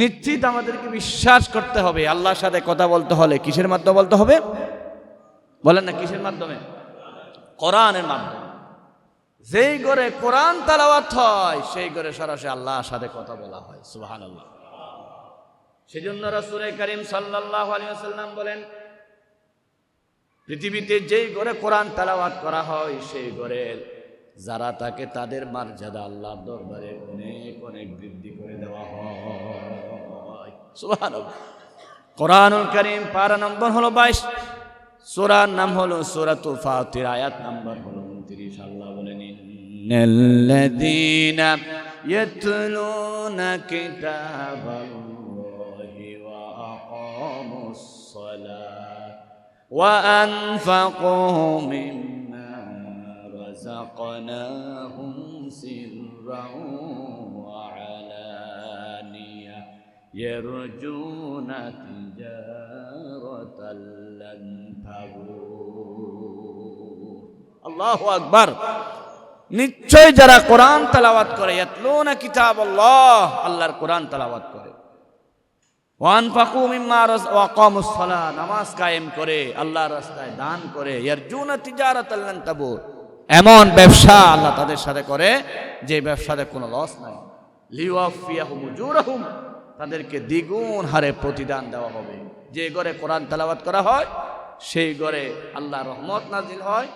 নিশ্চিত আমাদেরকে বিশ্বাস করতে হবে। আল্লাহর সাথে কথা বলতে হলে কিসের মাধ্যমে বলতে হবে? বলেন না, কিসের মাধ্যমে? কোরআনের মাধ্যমে। যেই ঘরে কোরআন তালাওয়াত হয়, সেই ঘরে সরাসরি আল্লাহর সাথে কথা বলা হয়। সুবাহান আল্লাহ সেজন্য রসুল করিম সাল্লাহ আলিয়াল্লাম বলেন, পৃথিবীতে যেই ঘরে কোরআন তালাওয়াত করা হয়, সেই ঘরের যারা তাকে তাদের মর্যাদা আল্লাহর দরবারে অনেক অনেক বৃদ্ধি করে দেওয়া হয়। সুবহানাল্লাহ কোরআনুল করিম পারা নম্বর হলো বাইশ সূরার নাম হলো সূরাতুল ফাতির আয়াত নাম্বার হলো উনত্রিশ আল্লাহ বলেন ইন্নাল্লাযীনা ইয়াতলুনা কিতাবাল্লাহি ওয়া আকামুস সালাত وأنفقوا مما رزقناهم سرا يرجون تجارة لن تبور الله أكبر নিশ্চয় যারা কোরআন তালাওয়াত করে ইয়াতলুনা কিতাব আল্লাহ আল্লাহর কোরআন তালাওয়াত করে ওয়ান ফাকু মিম্মা রাজ ওয়াকামুস সালাহ নামাজ কায়েম করে আল্লাহর রাস্তায় দান করে ইয়ারজুনা তিজারাতাল লান তাবুর এমন ব্যবসা আল্লাহ তাদের সাথে করে যে ব্যবসাতে কোনো লস নাই লিওয়াফিয়াহুম উজুরাহুম তাদেরকে দ্বিগুণ হারে প্রতিদান দেওয়া হবে। যে ঘরে কোরআন তেলাওয়াত করা হয়, সেই ঘরে আল্লাহ রহমত নাজিল হয়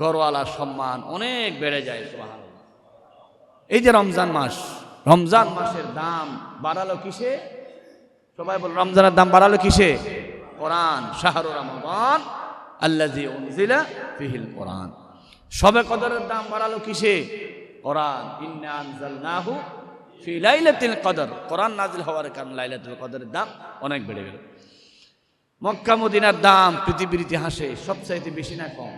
ঘরওয়ালার সম্মান অনেক বেড়ে যায়, সুবহানাল্লাহ। এই যে রমজান মাস, রমজান মাসের দাম বাড়ালো কিসে? সবাই বল, রমজানের দাম বাড়ালো কিসে? কোরআন, শাহরু রমজান আল্লাজি উনজিলা ফিহিল কোরআন। সবে কদরের দাম বাড়ালো কিসে? কোরআন, ইন্না আনজালনাহু ফি লাইলাতিল কদর। কোরআন নাজিল হওয়ার কারণে লাইলাতুল কদরের দাম অনেক বেড়ে গেল। মক্কা, মদিনার দাম পৃথিবীর ইতিহাসে সবচাইতে বেশি না কম।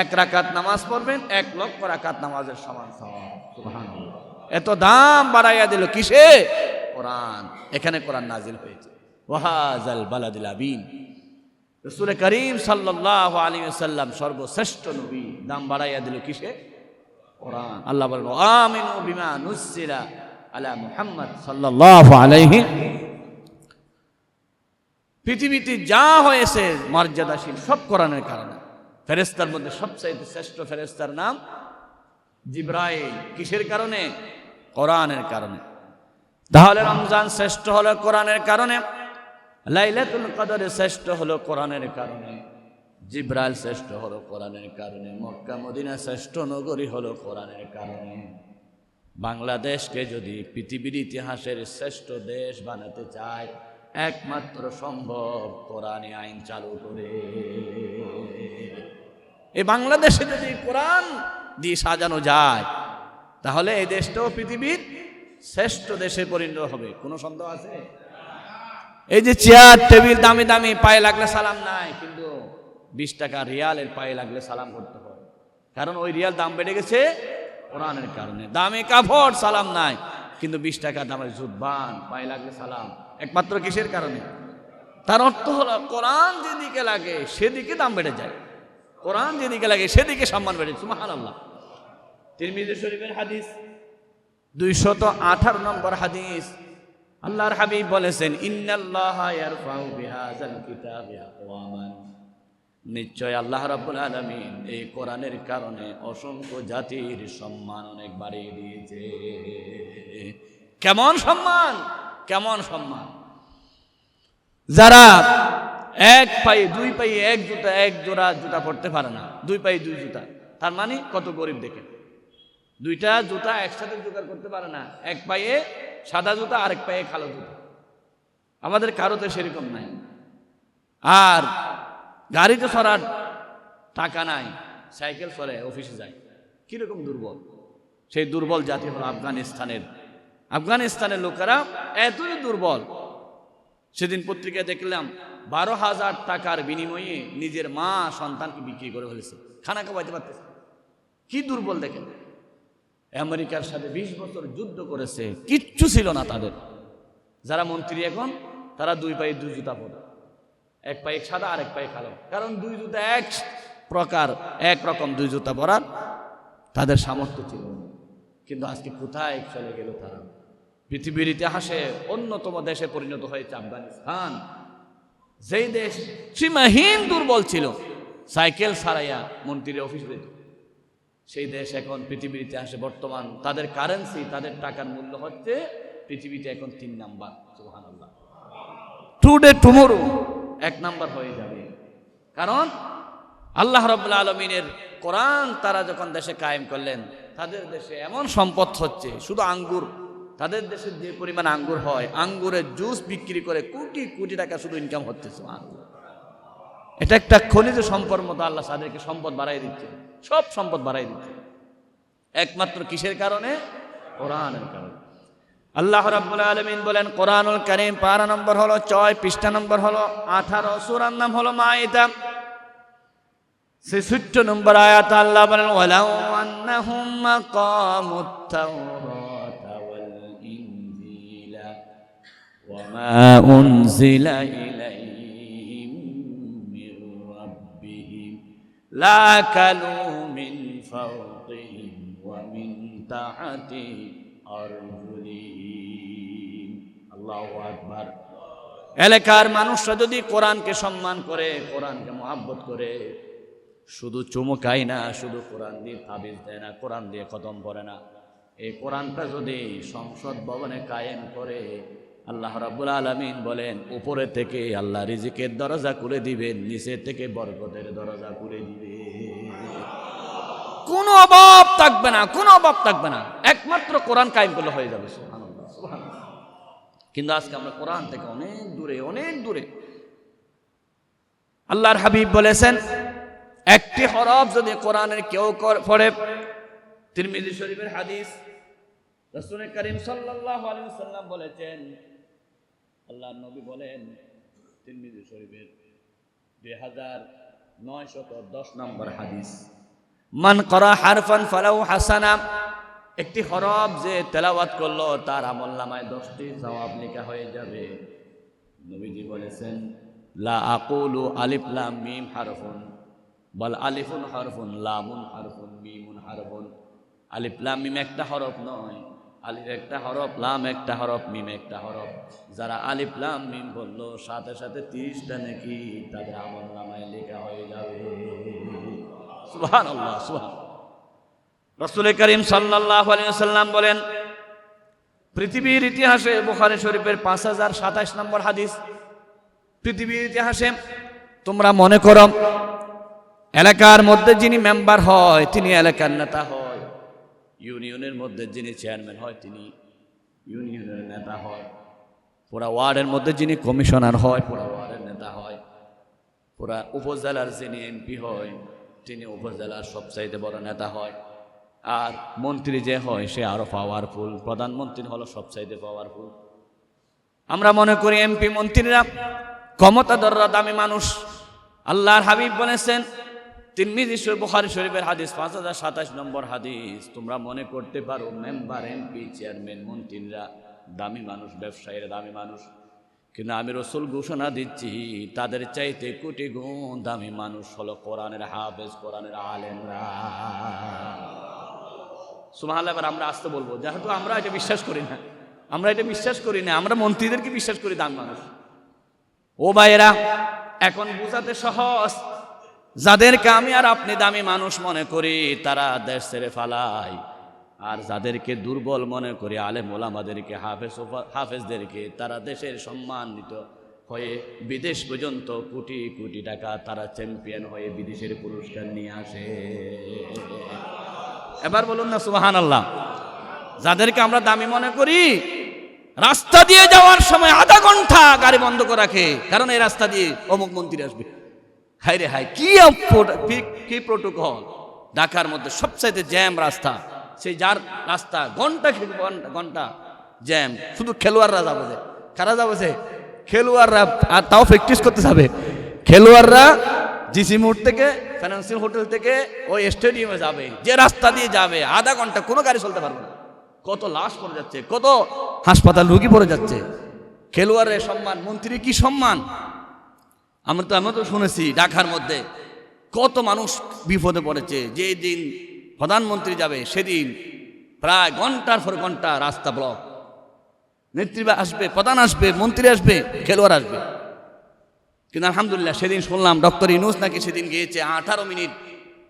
এক রাকাত নামাজ পড়বেন, এক লক্ষ রাকাত নামাজের সমান এত দাম বাড়াইয়া দিল কিসে? কোরআন। এখানে কোরআন নাজিল হয়েছে। ওয়াহাজাল বালাদিল আবিন। রসুল করিম সাল্লাহ আলী সাল্লাম সর্বশ্রেষ্ঠ নবী। দাম বাড়াইয়া দিল কিসে? কোরআন। আল্লাহ বলেন আমিনু বিমা নুসিরা আলা মুহাম্মদ সাল্লাল্লাহু আলাইহি পৃথিবীতে যা হয়েছে মর্যাদাশীল সব কোরআনের কারণে। ফেরেস্তার মধ্যে সবচাইতে শ্রেষ্ঠ ফেরেস্তার নাম জিব্রাইল। কিসের কারণে? কোরআনের কারণে। তাহলে রমজান শ্রেষ্ঠ হলো কোরআনের কারণে লাইলাতুল কদরে শ্রেষ্ঠ হলো কোরআনের কারণে জিব্রাইল শ্রেষ্ঠ হলো কোরআনের কারণে মক্কা মদিনা শ্রেষ্ঠ নগরী হলো কোরআনের কারণে। বাংলাদেশকে যদি পৃথিবীর ইতিহাসের শ্রেষ্ঠ দেশ বানাতে চায়, একমাত্র সম্ভব কোরআনে আইন চালু করে। এই বাংলাদেশে যদি কোরআন দিয়ে সাজানো যায়, তাহলে এই দেশটাও পৃথিবীর শ্রেষ্ঠ দেশে পরিণত হবে। কোনো সন্দেহ আছে? এই যে চেয়ার, টেবিল দামি দামি, পায়ে লাগলে সালাম নাই, কিন্তু বিশ টাকা রিয়ালের পায়ে লাগলে সালাম করতে হয়। কারণ ওই রিয়াল দাম বেড়ে গেছে কোরআনের কারণে। দামে কাপড়, সালাম নাই। কিন্তু বিশ টাকা দামের জুব্বান পায়ে লাগলে সালাম। একমাত্র কিসের কারণে? তার অর্থ হলো, কোরআন যেদিকে লাগে, সেদিকে দাম বেড়ে যায়। কোরআন যেদিকে লাগে, সেদিকে সম্মান বেড়ে সুমাহান আল্লাহ তিরমিজি শরীফের হাদিস, দুইশত আঠারো নম্বর হাদিস। আল্লাহর হাবিব বলেছেন, ইন্নাল্লাহ ইয়ারফাউ বিহাযাল কিতাবি আকওয়ামান। নিশ্চয় আল্লাহ রাব্বুল আলামিন এই কোরআনের কারণে অসংখ্য জাতির সম্মান অনেক বাড়িয়ে দিয়েছে। কেমন সম্মান? কেমন সম্মান? যারা এক পায়ে, দুই পায়ে এক জুতা, এক জোড়া জুতা পড়তে পারে না, দুই পায়ে দুই জুতা, তার মানে কত গরিব দেখে। দুইটা জুতা একসাথে জোগাড় করতে পারে না, এক পায়ে সাদা জুতা, আরেক পায়ে কালো জুতা। আমাদের কারোতে সেরকম নাই। আর গাড়িতে সরার টাকা নাই, সাইকেল সরে অফিসে যায় কীরকম দুর্বল? সেই দুর্বল জাতি হলো আফগানিস্তানের। আফগানিস্তানের লোকেরা এতই দুর্বল। সেদিন পত্রিকায় দেখলাম, বারো হাজার টাকার বিনিময়ে নিজের মা সন্তানকে বিক্রি করে ফেলেছে। খানা খাওয়াইতে পারতেছে কি দুর্বল দেখেন? আমেরিকার সাথে বিশ বছর যুদ্ধ করেছে, কিচ্ছু ছিল না তাদের। যারা মন্ত্রী এখন, তারা দুই পায়ে দুই জুতা পরে এক পায়ে সাদা আর এক পায়ে কালো। কারণ দুই জুতা এক প্রকার, এক রকম দুই জুতা পরার তাদের সামর্থ্য ছিল কিন্তু আজকে কোথায় চলে গেল তারা? পৃথিবীর ইতিহাসে অন্যতম দেশে পরিণত হয়েছে আফগানিস্তান। যেই দেশ সীমাহীন দুর্বল ছিল, সাইকেল সারাইয়া মন্ত্রীর অফিস যেত। সেই দেশ এখন পৃথিবীর ইতিহাসে বর্তমান। তাদের কারেন্সি তাদের টাকার মূল্য হচ্ছে পৃথিবীতে এখন তিন নাম্বার, সুবহানাল্লাহ। টুডে টুমোরো এক নাম্বার হয়ে যাবে। কারণ আল্লাহ রব্লা আলমিনের কোরআন তারা যখন দেশে কায়েম করলেন, তাদের দেশে এমন সম্পদ হচ্ছে, শুধু আঙ্গুর, তাদের দেশে যে পরিমাণ আঙ্গুর হয়, আঙ্গুরের জুস বিক্রি করে কোটি কোটি টাকা শুধু ইনকাম হচ্ছে। এটা একটা খনিজ সম্পদ মতো আল্লাহ তাদেরকে সম্পদ বাড়াই দিচ্ছে, সব সম্পদ বাড়াই দিচ্ছে। একমাত্র কিসের কারণে? কোরআনের কারণে। আল্লাহ রাব্বুল আলমিন বলেন, কোরআনুল করিম পারা নম্বর হলো ছয়, পৃষ্ঠা নম্বর হলো আঠারো, সুরার নাম হলো মায়েদা। ছেষট্টি নম্বর আয়াত আল্লাহ বলেন, ওয়ালাউ আন্নাহুম মাকামুত তাওরাত ওয়াল ইনজিলা ইলাইহিম মির রাব্বিহিম। লা কালু মিন ওয়া মিন এলাকার মানুষরা যদি কোরআনকে সম্মান করে, কোরআনকে মহাব্বত করে, শুধু চুমকাই না, শুধু কোরআন দিয়ে তাবিজ দেয় না, কোরআন দিয়ে খতম করে না, এই কোরআনটা যদি সংসদ ভবনে কায়েম করে, আল্লাহ রাবুল আলমিন বলেন, উপরে থেকে আল্লাহ রিজিকের দরজা করে দিবেন, নিচে থেকে বরকতের দরজা করে দিবে কোনো অভাব থাকবে না, কোনো অভাব থাকবে না। একমাত্র কোরআন কায়েম করলে হয়ে যাবে কিন্তু আজকে আমরা কোরআন থেকে অনেক দূরে অনেক দূরে। আল্লাহর হাবিব বলেছেন, একটি হরফ যদি কোরআনের কেউ পড়ে, তিরমিজি শরীফের হাদিস, রাসূল করিম সাল্লাল্লাহু আলাইহি ওয়াসাল্লাম বলেছেন, আল্লাহর নবী বলেন, তিরমিজি শরীফের দুই হাজার নয়শত দশ নম্বর হাদিস, মান করা হারফান ফালাউ হাসানা একটি হরফ যে তেলাওয়াত করল, তার আমল নামায় দশটি জবাব লেখা হয়ে যাবে। নবীজি বলেছেন, লা আকুলু আলিফ লাম মিম হারফুন। বল, আলিফুন হরফুন, লামুন হরফুন, মিমুন হরফুন। আলিফ লাম মিম একটা হরফ নয়। আলিফ একটা হরফ, লাম একটা হরফ, মিম একটা হরফ। যারা আলিফ লাম মিম বলল, সাথে সাথে তিরিশটা নাকি তাদের আমল নামায় লেখা হয়ে যাবে। সুবহান আল্লাহ সুবহান রসুল করিম সাল্লাহ সাল্লাম বলেন, পৃথিবীর ইতিহাসে বুখারি শরীফের পাঁচ হাজার সাতাশ নম্বর হাদিস। পৃথিবীর ইতিহাসে তোমরা মনে করো, এলাকার মধ্যে যিনি মেম্বার হয়, তিনি এলাকার নেতা হয়। ইউনিয়নের মধ্যে যিনি চেয়ারম্যান হয়, তিনি ইউনিয়নের নেতা হয়। পুরা ওয়ার্ডের মধ্যে যিনি কমিশনার হয়, পুরা ওয়ার্ডের নেতা হয়। পুরা উপজেলার যিনি এমপি হয়, তিনি উপজেলার সবচাইতে বড় নেতা হয়। আর মন্ত্রী যে হয় সে আরও পাওয়ারফুল প্রধানমন্ত্রী হলো সবচাইতে পাওয়ারফুল আমরা মনে করি এমপি মন্ত্রীরা ক্ষমতাধররা দামি মানুষ। আল্লাহর হাবিব বলেছেন, তিরমিজি শরীফ শরীফের হাদিস, পাঁচ হাজার সাতাশ নম্বর হাদিস, তোমরা মনে করতে পারো মেম্বার, এমপি, চেয়ারম্যান, মন্ত্রীরা দামি মানুষ, ব্যবসায়ীরা দামি মানুষ। কিন্তু আমি রসুল ঘোষণা দিচ্ছি, তাদের চাইতে কোটি গুণ দামি মানুষ হলো কোরআনের হাফেজ, কোরআনের আলেমরা। সুমাহাল এবার আমরা আসতে বলব। যেহেতু আমরা এটা বিশ্বাস করি না, আমরা এটা বিশ্বাস করি না, আমরা মন্ত্রীদেরকে বিশ্বাস করি দাম মানুষ। ও ভাইয়েরা, এখন বোঝাতে সহজ, যাদেরকে আমি আর আপনি দামি মানুষ মনে করি, তারা দেশ ছেড়ে ফালায়। আর যাদেরকে দুর্বল মনে করি, আলেম ওলামাদেরকে, হাফেজ হাফেজদেরকে, তারা দেশের সম্মানিত হয়ে বিদেশ পর্যন্ত কোটি কোটি টাকা তারা চ্যাম্পিয়ন হয়ে বিদেশের পুরস্কার নিয়ে আসে। এবার বলুন না সুবাহান আল্লাহ যাদেরকে আমরা দামি মনে করি, রাস্তা দিয়ে যাওয়ার সময় আধা ঘণ্টা গাড়ি বন্ধ করে রাখে। কারণ এই রাস্তা দিয়ে অমুক মন্ত্রী আসবে। হাই রে হাই কি কি- প্রোটোকল ঢাকার মধ্যে সবচাইতে জ্যাম রাস্তা। সেই যার রাস্তা ঘণ্টা ঘণ্টা জ্যাম শুধু খেলোয়াড়রা যাবে যে কারা যাবে যে খেলোয়াড়রা, আর তাও প্র্যাকটিস করতে যাবে। খেলোয়াড়রা জিসি মোড় থেকে ফিনান্সিয়াল হোটেল থেকে ওই স্টেডিয়ামে যাবে, যে রাস্তা দিয়ে যাবে, আধা ঘণ্টা কোনো গাড়ি চলতে পারবে না। কত লাশ পড়ে যাচ্ছে, কত হাসপাতাল রুগী পড়ে যাচ্ছে। খেলোয়াড়ের সম্মান মন্ত্রী কি সম্মান? আমরা তো আমরা তো শুনেছি ঢাকার মধ্যে কত মানুষ বিপদে পড়েছে। যে দিন প্রধানমন্ত্রী যাবে, সেদিন প্রায় ঘণ্টার পর ঘণ্টা রাস্তা ব্লক নেত্রী আসবে, প্রধান আসবে, মন্ত্রী আসবে, খেলোয়াড় আসবে। কিন্তু আলহামদুলিল্লাহ, সেদিন শুনলাম ডক্টর ইনুস নাকি সেদিন গিয়েছে, আঠারো মিনিট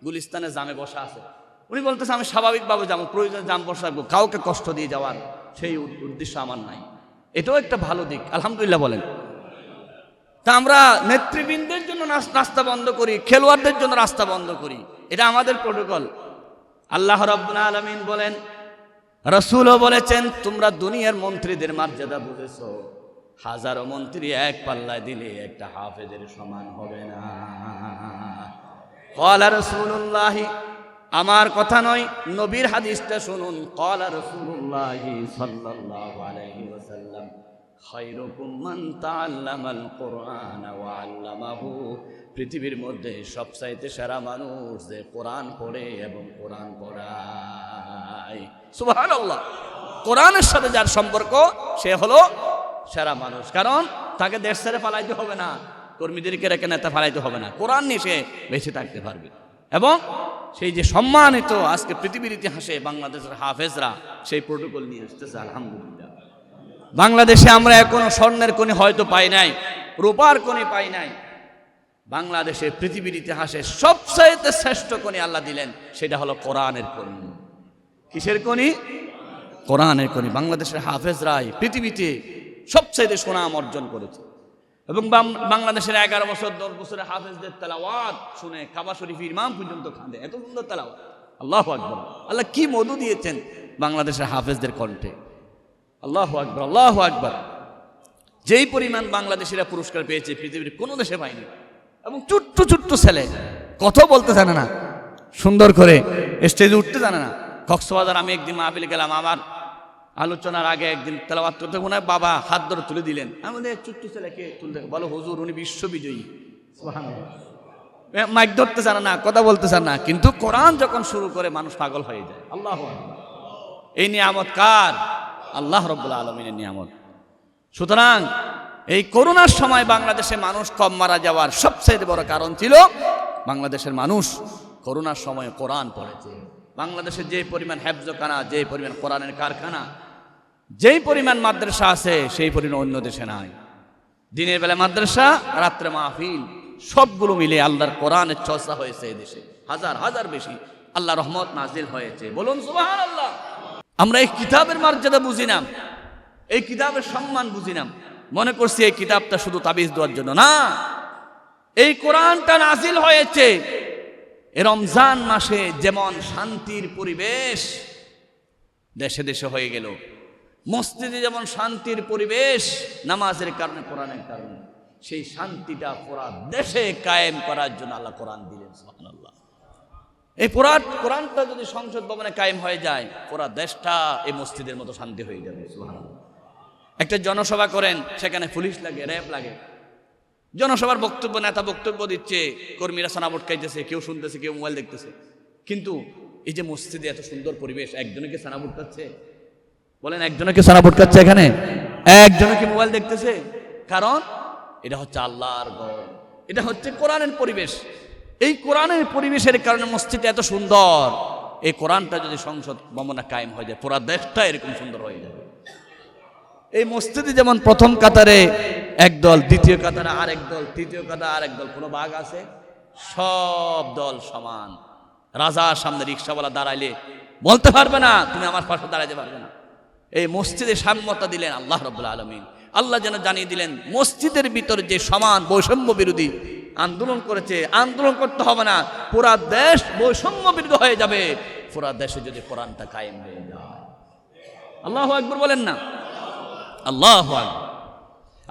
গুলিস্তানে জামে বসা আছে। উনি বলতেছে, আমি স্বাভাবিকভাবে যাব, প্রয়োজনে জাম বসা রাখব কাউকে কষ্ট দিয়ে যাওয়ার সেই উদ্দেশ্য আমার নাই। এটাও একটা ভালো দিক, আলহামদুলিল্লাহ বলেন। তা আমরা নেতৃবৃন্দের জন্য রাস্তা বন্ধ করি, খেলোয়াড়দের জন্য রাস্তা বন্ধ করি, এটা আমাদের প্রোটোকল। আল্লাহ রব্বুল আলমিন বলেন, রসুলও বলেছেন, তোমরা দুনিয়ার মন্ত্রীদের মর্যাদা বুঝেছ। হাজারো মন্ত্রী এক পাল্লায় দিলে একটা হাফেজের সমান হবে না। কলা রসুল্লাহি আমার কথা নয়, নবীর হাদিসটা শুনুন। কলা রসুল্লাহি সাল্লাল্লাহু আলাইহি খায়রুকুম মান তাআল্লামাল কোরআন ওয়া আল্লামাহু। পৃথিবীর মধ্যে সবচাইতে সেরা মানুষ যে কোরআন পড়ে এবং কোরআন পড়ায়। সুবহানাল্লাহ। কোরআনের সাথে যার সম্পর্ক, সে হলো সেরা মানুষ। কারণ তাকে দেশ ছেড়ে পালাইতে হবে না, কর্মীদেরকে রেখে নেতা ফালাইতে হবে না। কোরআন নিয়ে সে বেঁচে থাকতে পারবে। এবং সেই যে সম্মানিত আজকে পৃথিবীর ইতিহাসে বাংলাদেশের হাফেজরা, সেই প্রোটোকল নিয়ে আসতেছে, আলহামদুলিল্লাহ। বাংলাদেশে আমরা এখনও স্বর্ণের কোণে হয়তো পাই নাই, রূপার কোণে পাই নাই। বাংলাদেশে পৃথিবীর ইতিহাসে সবচাইতে শ্রেষ্ঠ কোণে আল্লাহ দিলেন, সেটা হলো কোরআনের কোণি। কিসের কোণি? কোরআনের কোণি। বাংলাদেশের হাফেজরাই পৃথিবীতে সবচাইতে সুনাম অর্জন করেছে। এবং বাংলাদেশের এগারো বছর, দশ বছরের হাফেজদের তেলাওয়াত শুনে কাবা শরীফ ইমাম পর্যন্ত খাঁদে এত সুন্দর তেলাওয়াত। আল্লাহ আকবর। আল্লাহ কি মধু দিয়েছেন বাংলাদেশের হাফেজদের কণ্ঠে। আল্লাহ আকবর আল্লাহ আকবর। যেই পরিমাণ বাংলাদেশিরা পুরস্কার পেয়েছে, পৃথিবীর কোনো দেশে পায়নি। এবং ছোট্ট ছোট্ট ছেলে কত বলতে জানে না। সুন্দর করে স্টেজে উঠতে জানে না। কক্সবাজার আমি একদিন মাহফিলে গেলাম, আমার আলোচনার আগে একদিন তেলাবাত করতে মনে হয় বাবা হাত ধরে তুলে দিলেন। আমাদের ছোট্ট ছেলেকে তুলতে বলো হুজুর উনি বিশ্ববিজয়ী। মাইক ধরতে চান না কথা বলতে চান না কিন্তু কোরআন যখন শুরু করে মানুষ পাগল হয়ে যায়। আল্লাহ এই নিয়ামত কার? আল্লাহ রব্বুল আলমিনের নিয়ামত। সুতরাং এই করোনার সময় বাংলাদেশে মানুষ কম মারা যাওয়ার সবচেয়ে বড় কারণ ছিল বাংলাদেশের মানুষ করোনার সময় কোরআন পড়েছে। বাংলাদেশের যে পরিমাণ হেফজখানা যে পরিমাণ কোরআনের কারখানা যেই পরিমাণ মাদ্রাসা আছে, সেই পরিমাণ অন্য দেশে নাই। দিনের বেলা মাদ্রাসা, রাত্রে মাহফিল, সবগুলো মিলে আল্লাহর কোরআনের চর্চা হয়েছে দেশে। হাজার হাজার বেশি আল্লাহ রহমত নাজিল হয়েছে। বলুন আল্লাহ আমরা এই কিতাবের মর্যাদা বুঝি না। এই কিতাবের সম্মান বুঝি না। মনে করছি এই কিতাবটা শুধু তাবিজ দেওয়ার জন্য না। এই কোরআনটা নাজিল হয়েছে রমজান মাসে যেমন শান্তির পরিবেশ দেশে দেশে হয়ে গেল। মসজিদে যেমন শান্তির পরিবেশ, নামাজের কারণে, কোরআনের কারণে, সেই শান্তিটা পুরা দেশে কায়েম করার জন্য আল্লাহ কোরআন দিলেন, সুবহানাল্লাহ। এই পুরা কোরআনটা যদি সংসদ ভবনে কায়েম হয়ে যায়, পুরা দেশটা এই মসজিদের মতো শান্তি হয়ে যাবে একটা জনসভা করেন, সেখানে পুলিশ লাগে, র্যাব লাগে। জনসভার বক্তব্য, নেতা বক্তব্য দিচ্ছে, কর্মীরা সানা খাইতেছে, কেউ শুনতেছে, কেউ মোবাইল দেখতেছে। কিন্তু এই যে মসজিদে এত সুন্দর পরিবেশ, একজনকে সানা খাচ্ছে বলেন একজনকে সানা খাচ্ছে এখানে? একজনকে মোবাইল দেখতেছে? কারণ এটা হচ্ছে আল্লাহর ঘর এটা হচ্ছে কোরআনের পরিবেশ। এই কোরআনের পরিবেশের কারণে মসজিদটা এত সুন্দর। এই কোরআনটা যদি সংসদ ভবনে কায়েম হয়ে যায়, পুরা দেশটা এরকম সুন্দর হয়ে যাবে। এই মসজিদে যেমন প্রথম কাতারে এক দল, দ্বিতীয় কাতারে আরেক দল, তৃতীয় কাতারে আরেক দল, কোনো বাঘ আছে? সব দল সমান। রাজার সামনে রিক্সাওয়ালা দাঁড়াইলে বলতে পারবে না, তুমি আমার পাশে দাঁড়াইতে পারবে না। এই মসজিদে সাম্যতা দিলেন আল্লাহ রবুল্লা আলমিন। আল্লাহ যেন জানিয়ে দিলেন, মসজিদের ভিতরে যে সমান বৈষম্য বিরোধী আন্দোলন করেছে, আন্দোলন করতে হবে না, পুরা দেশ বৈষম্য বিরোধী হয়ে যাবে। পুরা দেশে যদি কোরআনটা কায়েম হয়ে যায়। আল্লাহ একবার বলেন না? আল্লাহ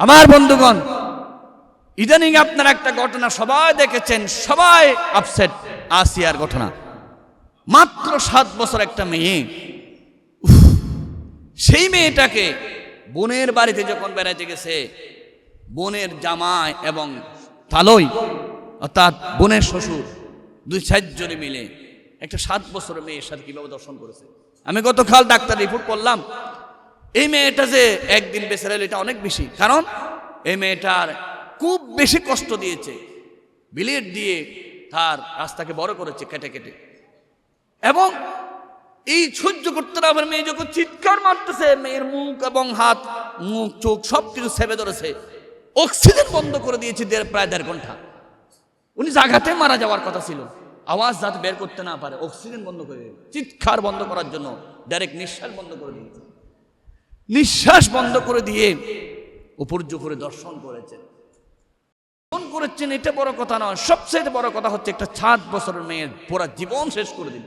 আমার বন্ধুগণ, ইদানিং আপনার একটা ঘটনা সবাই দেখেছেন, সবাই আপসেট, আসিয়ার ঘটনা। মাত্র সাত বছর একটা মেয়ে সেই মেয়েটাকে বোনের বাড়িতে যখন বেড়াতে গেছে, বোনের জামাই এবং তালই, অর্থাৎ বোনের শ্বশুর, দুই চারজনে মিলে একটা সাত বছরের মেয়ের সাথে কীভাবে দর্শন করেছে। আমি গতকাল ডাক্তার রিপোর্ট করলাম, এই মেয়েটা যে একদিন বেঁচে রইল এটা অনেক বেশি। কারণ এই মেয়েটার খুব বেশি কষ্ট দিয়েছে বিলেট দিয়ে তার রাস্তাকে বড় করেছে কেটে কেটে। এবং এই সহ্য করতে না পারে মেয়ে যখন চিৎকার মারতেছে, মেয়ের মুখ এবং হাত, মুখ, চোখ সব কিছু সেবে ধরেছে। অক্সিজেন বন্ধ করে দিয়েছে দেড়, প্রায় দেড় ঘণ্টা। উনি জায়গাতে মারা যাওয়ার কথা ছিল। আওয়াজ যাতে বের করতে না পারে, অক্সিজেন বন্ধ করে। চিৎকার বন্ধ করার জন্য ডাইরেক্ট নিঃশ্বাস বন্ধ করে দিয়েছে। নিঃশ্বাস বন্ধ করে দিয়ে উপর করে দর্শন করেছেন দর্শন করেছেন, এটা বড় কথা নয়। সবচেয়ে বড় কথা হচ্ছে একটা সাত বছরের মেয়ের পুরা জীবন শেষ করে দিল।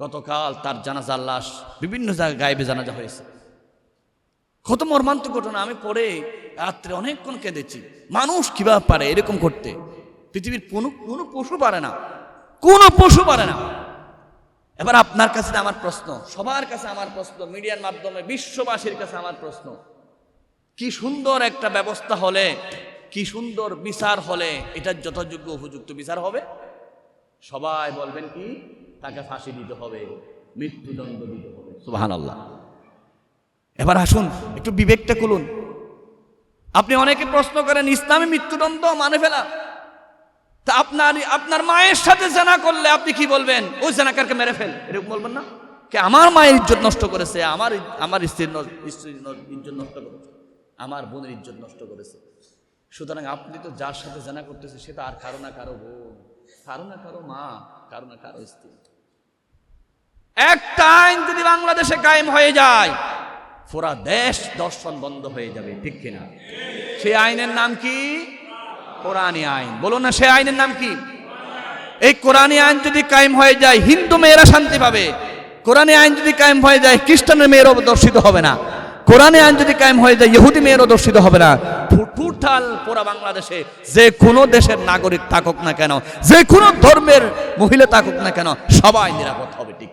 গতকাল তার জানাজার লাশ বিভিন্ন জায়গায় গায়েবে জানাজা হয়েছে। কত মর্মান্তিক ঘটনা। আমি পড়ে রাত্রে অনেকক্ষণ কেঁদেছি। মানুষ কীভাবে পারে এরকম করতে পৃথিবীর কোনো কোনো পশু পারে না। কোনো পশু পারে না। এবার আপনার কাছে আমার প্রশ্ন, সবার কাছে আমার প্রশ্ন, মিডিয়ার মাধ্যমে বিশ্ববাসীর কাছে আমার প্রশ্ন। কি সুন্দর একটা ব্যবস্থা হলে, কি সুন্দর বিচার হলে এটার যথাযোগ্য উপযুক্ত বিচার হবে? সবাই বলবেন কি? তাকে ফাঁসি দিতে হবে, মৃত্যুদণ্ড দিতে হবে। সুবাহান আল্লাহ এবার আসুন, একটু বিবেকটা খুলুন। আপনি অনেকে প্রশ্ন করেন, ইসলামে মৃত্যুদণ্ড মানে ফেলা? তা আপনার আপনার মায়ের সাথে জানা করলে আপনি কি বলবেন? ওই জানাকারকে মেরে ফেল। এরকম বলবেন না? কে আমার মায়ের ইজ্জত নষ্ট করেছে, আমার আমার স্ত্রীর স্ত্রীর ইজ্জত নষ্ট করেছে, আমার বোনের ইজ্জত নষ্ট করেছে। সুতরাং আপনি তো যার সাথে জানা করতেছে সে তো আর কারও না কারও বোন, কারও না কারও মা, কারও না কারও স্ত্রী। একটা আইন যদি বাংলাদেশে কায়েম হয়ে যায়, পুরা দেশ দর্শন বন্ধ হয়ে যাবে, ঠিক কিনা? সেই আইনের নাম কি? কোরআনী আইন। বলুন না, সেই আইনের নাম কি? এই কোরআনী আইন যদি কায়েম হয়ে যায়, হিন্দু মেয়েরা শান্তি পাবে। কোরআনী আইন যদি কায়েম হয়ে যায়, খ্রিস্টানের মেয়েরও দর্শিত হবে না। কোরআনী আইন যদি কায়েম হয়ে যায়, ইহুদি মেয়েরও দর্শিত হবে না। টোটাল পুরা বাংলাদেশে, যে কোনো দেশের নাগরিক থাকুক না কেন, যে কোনো ধর্মের মহিলা থাকুক না কেন, সবাই নিরাপদ হবে, ঠিক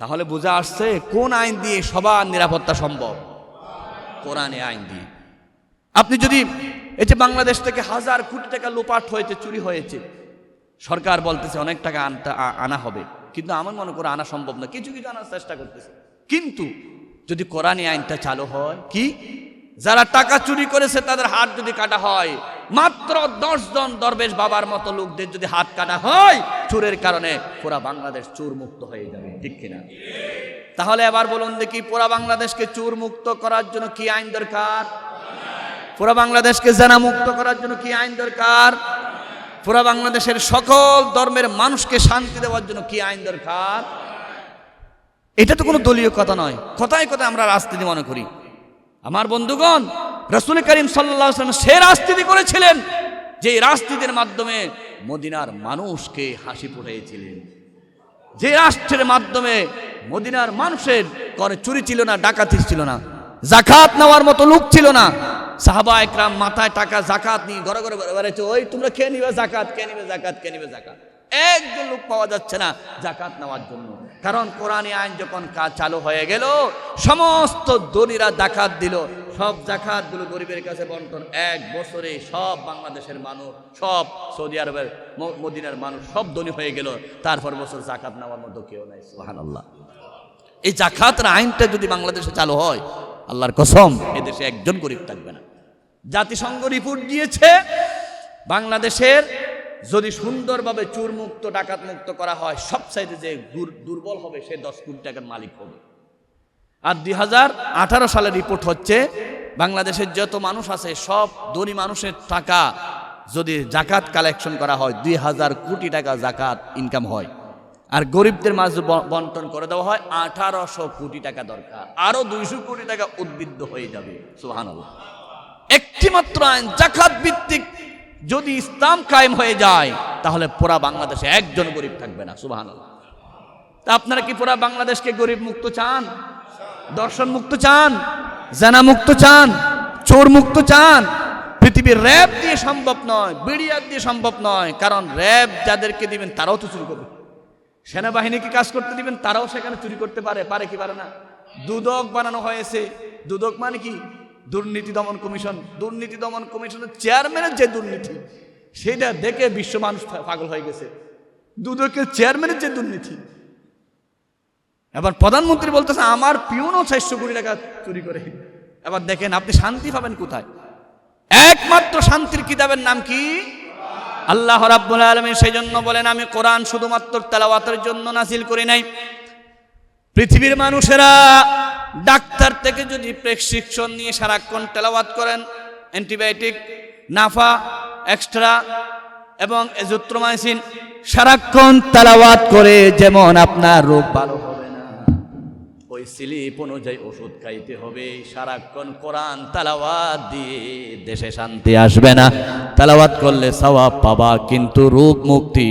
তাহলে বোঝা আসছে কোন আইন দিয়ে সবার নিরাপত্তা সম্ভব। কোরআনে আইন দিয়ে। আপনি যদি এই যে বাংলাদেশ থেকে হাজার কোটি টাকা লোপাট হয়েছে, চুরি হয়েছে, সরকার বলতেছে অনেক টাকা আনতে আনা হবে। কিন্তু আমার মনে করে আনা সম্ভব না, কিছু কিছু আনার চেষ্টা করতেছে। কিন্তু যদি কোরআনী আইনটা চালু হয়, কি? যারা টাকা চুরি করেছে, তাদের হাত যদি কাটা হয় মাত্র দশ জন দরবেশ বাবার মতো লোকদের যদি হাত কাটা হয়, চোরের কারণে পুরা বাংলাদেশ চোর মুক্ত হয়ে যাবে, ঠিক কিনা? তাহলে এবার বলুন দেখি, পুরা বাংলাদেশকে চোর মুক্ত করার জন্য কি আইন দরকার? পুরা বাংলাদেশকে জানা মুক্ত করার জন্য কি আইন দরকার? পুরা বাংলাদেশের সকল ধর্মের মানুষকে শান্তি দেওয়ার জন্য কি আইন দরকার? এটা তো কোনো দলীয় কথা নয়। কথায় কথায় আমরা রাজনীতি মনে করি। আমার বন্ধুগণ রসুল করিম সাল্লাহ সে রাজনীতি করেছিলেন যে রাজনীতির মাধ্যমে মদিনার মানুষকে হাসি ফুটাইছিলেন। যে রাষ্ট্রের মাধ্যমে মদিনার মানুষের করে চুরি ছিল না, ডাকাতি ছিল না জাকাত নেওয়ার মতো লোক ছিল না, সাহাবা একরাম মাথায় টাকা জাকাত নিয়ে ঘরে ঘরে বেড়াচ্ছে ওই তোমরা খেয়ে নিবে জাকাত কে নিবে জাকাত কে নিবে জাকাত একজন লোক পাওয়া যাচ্ছে না জাকাত নেওয়ার জন্য। কারণ কোরআনী আইন যখন কাজ চালু হয়ে গেল, সমস্ত দলিরা জাকাত দিল। সব জাকাতগুলো গরিবের কাছে বন্টন। এক বছরে সব বাংলাদেশের মানুষ, সব সৌদি আরবের মদিনার মানুষ সব ধনী হয়ে গেল। তারপর বছর জাকাত নেওয়ার মতো কেউ নাই সোহান আল্লাহ এই জাকাতের আইনটা যদি বাংলাদেশে চালু হয়, আল্লাহর কসম এদেশে একজন গরিব থাকবে না। জাতিসংঘ রিপোর্ট দিয়েছে, বাংলাদেশের যদি সুন্দরভাবে চুরমুক্ত ডাকাত মুক্ত করা হয় সব সাইডে যে দুর্বল হবে সে দশ কোটি টাকার মালিক হবে। আর দুই হাজার আঠারো সালের রিপোর্ট হচ্ছে, বাংলাদেশের যত মানুষ আছে, সব ধনী মানুষের টাকা যদি জাকাত কালেকশন করা হয়, দুই হাজার কোটি টাকা জাকাত ইনকাম হয়। আর গরিবদের মাঝে বন্টন করে দেওয়া হয়, আঠারোশো কোটি টাকা দরকার। আরও দুইশো কোটি টাকা উদ্বৃদ্ধ হয়ে যাবে সুহান একটি মাত্র আইন, জাকাত ভিত্তিক যদি ইসলাম কায়েম হয়ে যায়, তাহলে পুরা বাংলাদেশে একজন গরিব থাকবে না সুবাহান তা আপনারা কি পুরা বাংলাদেশকে গরিব মুক্ত চান? দর্শন মুক্ত চান, জানা মুক্ত চান, চোর মুক্ত চান। পৃথিবীর র্যাব দিয়ে সম্ভব নয় বিডিআর দিয়ে সম্ভব নয়, কারণ র্যাব যাদেরকে দিবেন তারাও তো চুরি করবে। সেনাবাহিনীকে কাজ করতে দিবেন? তারাও সেখানে চুরি করতে পারে পারে কি পারে না? দুদক বানানো হয়েছে। দুদক মানে কি? দুর্নীতি দমন কমিশন। দুর্নীতি দমন কমিশনের চেয়ারম্যানের যে দুর্নীতি, সেটা দেখে বিশ্ব মানুষ পাগল হয়ে গেছে। দুদকের চেয়ারম্যানের যে দুর্নীতি এবার প্রধানমন্ত্রী বলতেছে, আমার পিউনও চারশো কোটি টাকা চুরি করে। এবার দেখেন, আপনি শান্তি পাবেন কোথায়? একমাত্র শান্তির কিতাবের নাম কি? আল্লাহ রাব্বুল আলামিন সেই জন্য বলেন, আমি কোরআন শুধুমাত্র তেলাওয়াতের জন্য নাসিল করি নাই। পৃথিবীর মানুষেরা ডাক্তার থেকে যদি প্রেসক্রিপশন নিয়ে সারাক্ষণ তেলাওয়াত করেন, অ্যান্টিবায়োটিক, নাফা, এক্সট্রা এবং এজুত্রোমাইসিন সারাক্ষণ তেলাওয়াত করে যেমন আপনার রোগ ভালো ওই স্লিপ অনুযায়ী ওষুধ খাইতে হবে। সারাক্ষণ কোরআন তালাওয়াত দিয়ে দেশে শান্তি আসবে না। তালাওয়াত করলে সওয়াব পাবা, কিন্তু রোগ মুক্তি,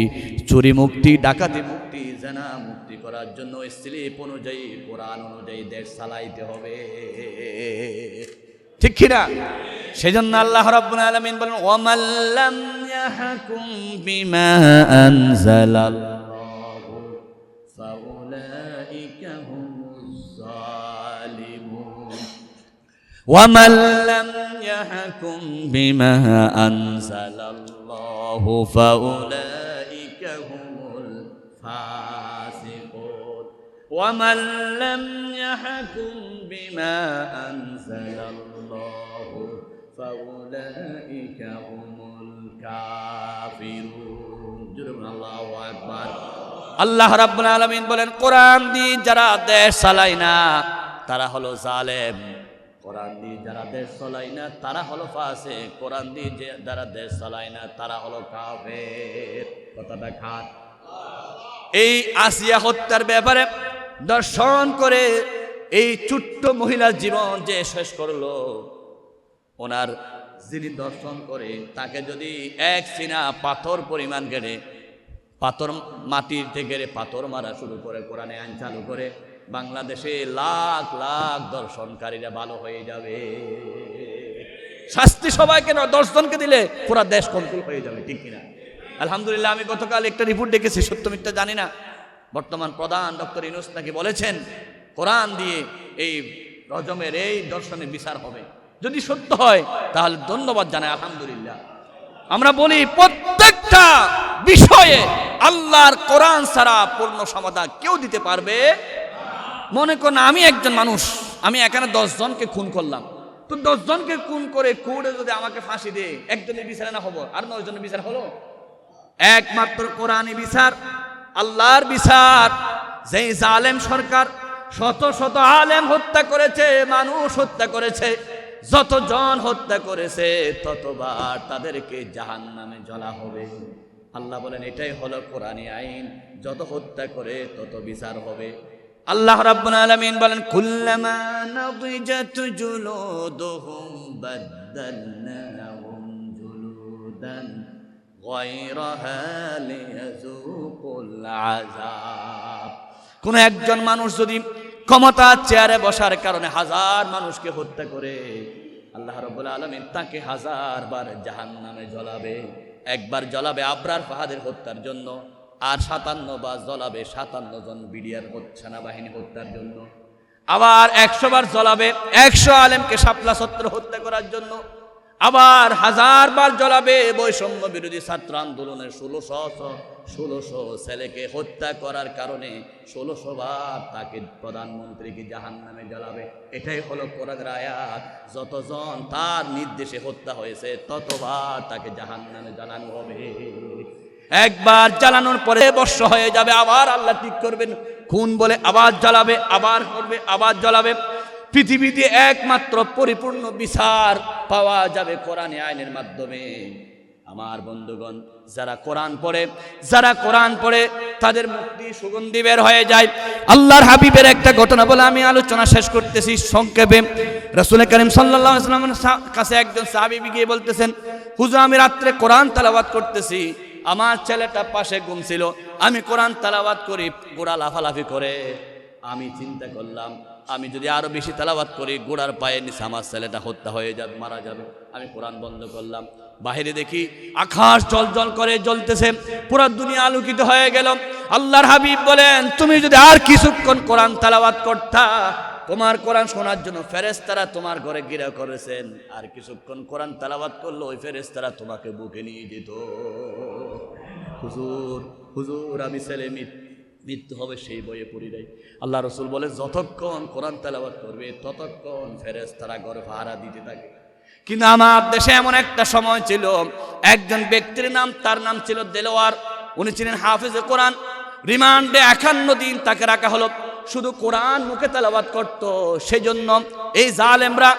চুরি মুক্তি, ডাকাতি মুক্তি, জানা মুক্তি করার জন্য স্লিপ অনুযায়ী, কোরআন অনুযায়ী দেশ চালাইতে হবে। ঠিক কিনা সেজন্য আল্লাহ রাব্বুল আলামিন বলেন ওয়ামাল্লাম ইয়াহকুম বিমা আনজালাল্লাহু। ومن لم يحكم بما أنزل الله فأولئك هم الفاسقون ومن لم يحكم بما أنزل الله فأولئك هم الكافرون جرم الله أكبر আল্লাহ রাব্বুল আলামিন বলেন কোরআন দিয়ে যারা দেশ চালায় না তারা হলো জালেম কোরআন দিয়ে যারা দেশ চালায় না, তারা হলো ফাসে কোরআন দিয়ে যে যারা দেশ চালায় না, তারা হলো কাফের। কথাটা খাট এই আসিয়া হত্যার ব্যাপারে দর্শন করে এই ছোট্ট মহিলার জীবন যে শেষ করল, ওনার যিনি দর্শন করে, তাকে যদি এক সিনা পাথর পরিমাণ গেড়ে, পাথর মাটির থেকে পাথর মারা শুরু করে, কোরআনে আইন চালু করে বাংলাদেশে লাখ লাখ দর্শনকারীরা ভালো হয়ে যাবে। শাস্তি সবাইকে নয় দর্শনকে দিলে পুরো দেশ কন্ট্রোল হয়ে যাবে, ঠিক কিনা? আলহামদুলিল্লাহ, আমি গতকাল একটা রিপোর্ট দেখেছি, সত্য মিথ্যা জানি না। বর্তমান প্রধান ডক্টর ইনুস নাকি বলেছেন, কোরআন দিয়ে এই রজমের এই দর্শনের বিচার হবে। যদি সত্য হয়, তাহলে ধন্যবাদ জানাই, আলহামদুলিল্লাহ। আমরা বলি, প্রত্যেকটা বিষয়ে আল্লাহর কোরআন ছাড়া পূর্ণ সমাধান কেউ দিতে পারবে? মনে করুন আমি একজন মানুষ। আমি এখানে জনকে খুন করলাম। তো জনকে খুন করে কুড়ে যদি আমাকে ফাঁসি দেয় একজনের বিচারে না হব। আর নয় জনের বিচার হলো? একমাত্র কোরআনী বিচার, আল্লাহর বিচার। যেই জালেম সরকার শত শত আলেম হত্যা করেছে, মানুষ হত্যা করেছে, যতজন হত্যা করেছে, ততবার তাদেরকে জাহান নামে জ্বলা হবে। আল্লাহ বলেন, এটাই হলো কোরআনী আইন। যত হত্যা করে, তত বিচার হবে। আল্লাহ রাব্বুল আলামিন বলেন, কুল্লামা নাদিজাত জুলুদুহুম বাদদালনাহুম জুলুদান গায়রাহা লিয়াযুকুল আযাব। কোন একজন মানুষ যদি ক্ষমতা চেয়ারে বসার কারণে হাজার মানুষকে হত্যা করে, আল্লাহ রব্বুল আলমিন তাকে হাজার বার জাহান নামে জ্বলাবে, একবার জ্বলাবে আবরার ফাহাদের হত্যার জন্য। আর সাতান্ন বার জ্বলাবে সাতান্ন জন বিডিআর সেনাবাহিনী হত্যার জন্য। আবার একশো বার জ্বলাবে একশো আলেমকে শাপলা সত্র হত্যা করার জন্য। আবার হাজার বার জ্বলাবে বৈষম্য বিরোধী ছাত্র আন্দোলনের ষোলোশো ষোলোশো ছেলেকে হত্যা করার কারণে ষোলোশো বার তাকে প্রধানমন্ত্রীকে জাহান নামে জ্বালাবে। এটাই হলো কোরআনের আয়াত। যতজন তার নির্দেশে হত্যা হয়েছে, ততবার তাকে জাহান নামে জ্বালানো হবে। একবার জ্বালানোর পরে বর্ষ হয়ে যাবে, আবার আল্লাহ ঠিক করবেন। খুন বলে আবার জ্বালাবে, আবার করবে আবার জ্বালাবে। পৃথিবীতে একমাত্র পরিপূর্ণ বিচার পাওয়া যাবে কোরআনে আইনের মাধ্যমে। আমার বন্ধুগণ, যারা কোরআন পড়ে, যারা কোরআন পড়ে, তাদের মুক্তি সুগন্ধি বের হয়ে যায়। আল্লাহর হাবিবের একটা ঘটনা বলে আমি আলোচনা শেষ করতেছি সংক্ষেপে। রসুল করিম সাল্লাহ কাছে একজন সাহাবি গিয়ে বলতেছেন, হুজুর, আমি রাত্রে কোরআন তালাবাদ করতেছি। আমার ছেলেটা পাশে ঘুমছিল। আমি কোরআন তালাবাদ করি, গোড়া লাফালাফি করে। আমি চিন্তা করলাম, আমি যদি আরও বেশি তালাবাদ করি, গোড়ার পায়ে নিচে আমার ছেলেটা হত্যা হয়ে যাবে, মারা যাবে। আমি কোরআন বন্ধ করলাম। বাহিরে দেখি আকাশ জল জল করে জ্বলতেছে, পুরো দুনিয়া আলোকিত হয়ে গেল। আল্লাহর হাবিব বলেন, তুমি যদি আর কিছুক্ষণ কোরআন তালাবাদ করতা তোমার কোরআন শোনার জন্য ফেরেস্তারা তোমার ঘরে গিরা করেছেন। আর কিছুক্ষণ কোরআন তালাবাত করল, ওই ফেরেস্তারা তোমাকে বুকে নিয়ে যেত। হুজুর হুজুর, আমি ছেলে মৃত্যু হবে সেই বইয়ে পড়ি নাই। আল্লাহ রসুল বলে, যতক্ষণ কোরআন তেলাবাত করবে, ততক্ষণ ফেরেস তারা ঘরে ভাড়া দিতে থাকে। কিন্তু আমার দেশে এমন একটা সময় ছিল, একজন ব্যক্তির নাম, তার নাম ছিল দেলোয়ার। উনি ছিলেন হাফিজে কোরআন। রিমান্ডে একান্ন দিন তাকে রাখা হলো। শুধু কোরআন মুখে তেলাবাদ করত। সেই জন্য এই জালেমরা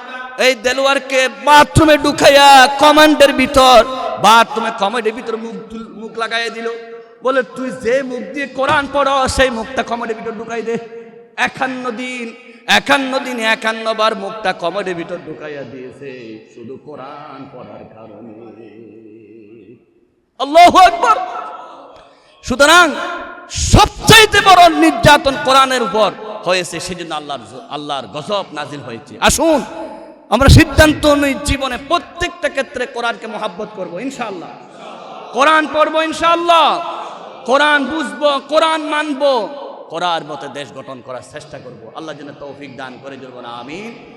এই দেলোয়ারকে বাথরুমে ঢুকাইয়া কমান্ডের ভিতর, বাথরুমে কমেডের ভিতর মুখ মুখ লাগাইয়া দিল। বলে, তুই যে মুখ দিয়ে কোরআন পড়, সেই মুখটা কমেডের ভিতর ঢুকাই দে। একান্ন দিন একান্ন দিন একান্ন বার মুখটা কমেডের ভিতর ঢুকাইয়া দিয়েছে, শুধু কোরআন পড়ার কারণে। আল্লাহ আকবর। সুতরাং সবচাইতে বড় নির্যাতন কোরআনের উপর হয়েছে, সেজন্য আল্লাহর আল্লাহর গজব নাজিল হয়েছে। আসুন, আমরা সিদ্ধান্ত নিই জীবনে প্রত্যেকটা ক্ষেত্রে কোরআনকে মহাব্বত করব, ইনশাআল্লাহ। কোরআন পড়ব, ইনশাআল্লাহ। কোরআন বুঝব, কোরআন মানবো। কোরআন মতে দেশ গঠন করার চেষ্টা করব। আল্লাহ যেন তৌফিক দান করে না আমিন।